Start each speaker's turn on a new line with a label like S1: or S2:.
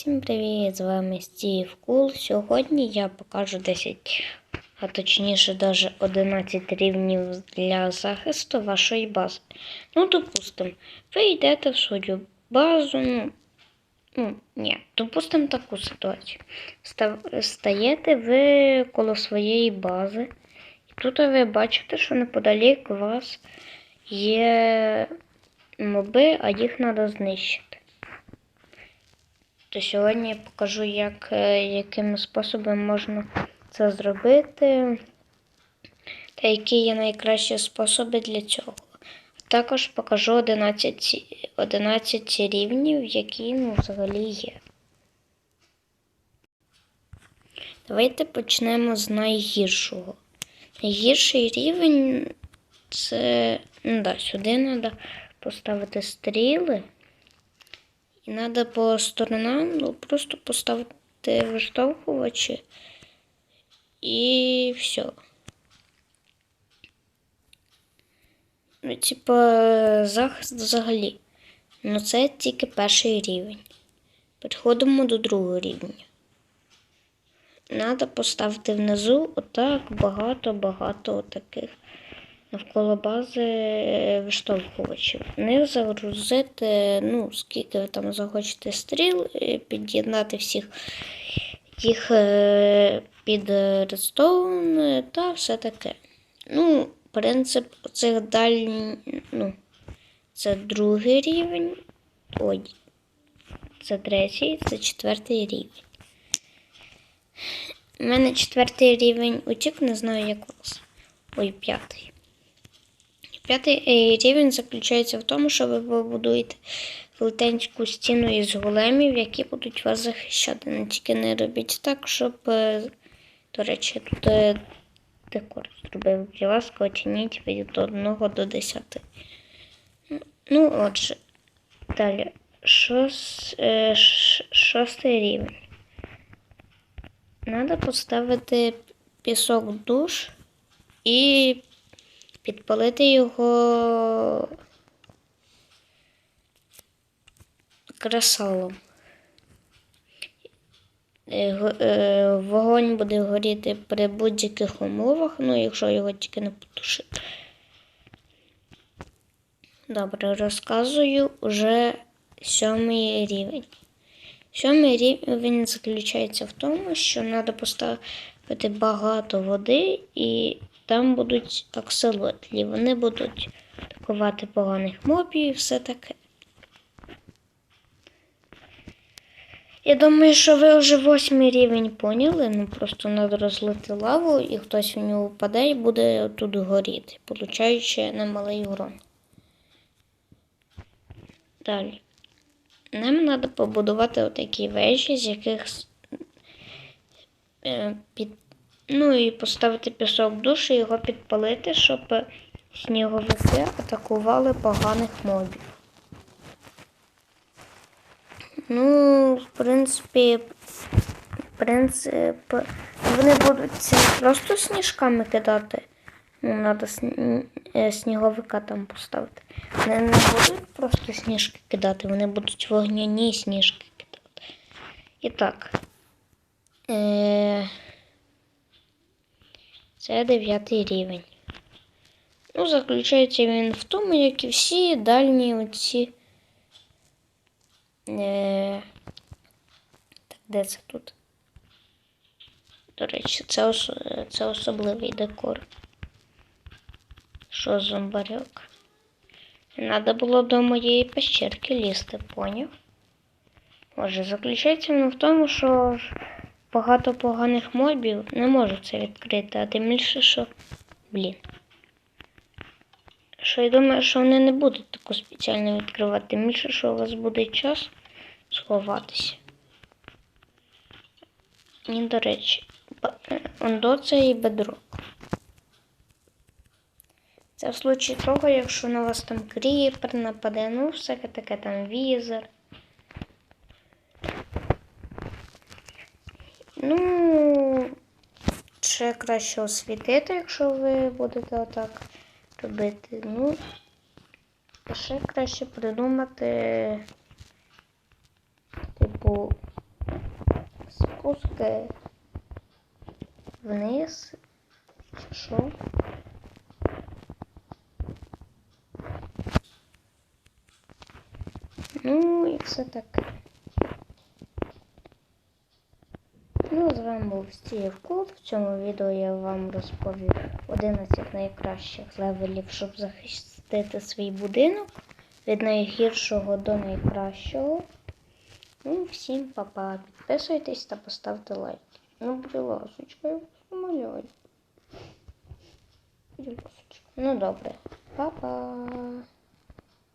S1: Всім привіт! З вами Стів Кул. Сьогодні я покажу 10, а точніше даже 11 рівнів для захисту вашої бази. Ну, допустимо, ви йдете в свою базу. Ну, ну ні, допустимо таку ситуацію. Стаєте ви коло своєї бази, і тут ви бачите, що неподалік вас є моби, а їх треба знищити. То сьогодні я покажу, як, е, якими способами можна це зробити, та які є найкращі способи для цього. Також покажу 11, 11 рівнів, які ну, взагалі є. Давайте почнемо з найгіршого. Найгірший рівень це. Ну да, сюди треба поставити стріли. Треба по сторонам ну, просто поставити виштовхувачі і все. Ну, типа, захист взагалі. Ну, це тільки перший рівень. Переходимо до другого рівня. Треба поставити внизу отак багато-багато таких навколо бази е, виштовхувачів. В них загрузити, ну, скільки ви там захочете стріл, е, під'єднати всіх їх е, під е, та все таке. Ну, принцип цих дальніх, ну, це другий рівень. Ой, це третій, це четвертий рівень. У мене четвертий рівень утік, не знаю, як у вас. Ой, п'ятий. П'ятий е, рівень заключається в тому, що ви побудуєте велетенську стіну із големів, які будуть вас захищати. Не тільки не робіть так, щоб. е, До речі, тут е, декор зробив. Будь ласка, оцініть від 1 до 10. Ну, отже, далі. Шос, шостий рівень. Треба поставити пісок душ і підпалити його кресалом. Е, е, Вогонь буде горіти при будь-яких умовах, ну, якщо його тільки не потушити. Добре, розказую уже сьомий рівень. Сьомий рівень заключається в тому, що треба поставити багато води, і там будуть акселотлі. Вони будуть атакувати поганих мобів і все таке. Я думаю, що ви вже восьмий рівень поняли. Ну просто треба розлити лаву, і хтось в нього впаде і буде тут горіти, получаючи немалий урон. Далі. Нам треба побудувати отакі вежі, з яких під, ну і поставити пісок в душ і його підпалити, щоб е, сніговики атакували поганих мобів. Ну, в принципі, принцип, вони будуть просто сніжками кидати. Ну, треба сніговика там поставити. Вони не будуть просто сніжки кидати, вони будуть вогняні сніжки кидати. І так. Е- це дев'ятий рівень. Ну, заключається він в тому, як і всі дальні оці. Е- так, де це тут? До речі, це, ос- це особливий декор. Що зомбарьок? Надо було до моєї пещерки лізти, поняв? Отже, заключається воно в тому, що багато поганих мобів не можуть це відкрити, а тим більше, що. Блін. Що я думаю, що вони не будуть таку спеціально відкривати, тим більше, що у вас буде час сховатися. І, до речі, е, ондо це і бедрок. Це в случаї того, якщо на вас там кріпер нападе, ну, всяке таке там візер. Ну, ще краще освітити, якщо ви будете отак робити. Ну, ще краще придумати, типу, спуски вниз. Що? Ну, і все таке. Ну, з вами був Стів Клуб. В цьому відео я вам розповів 11 найкращих левелів, щоб захистити свій будинок від найгіршого до найкращого. Ну, всім па-па. Підписуйтесь та поставте лайк. Ну, будь ласочка, умоляю. Ну добре. Па-па.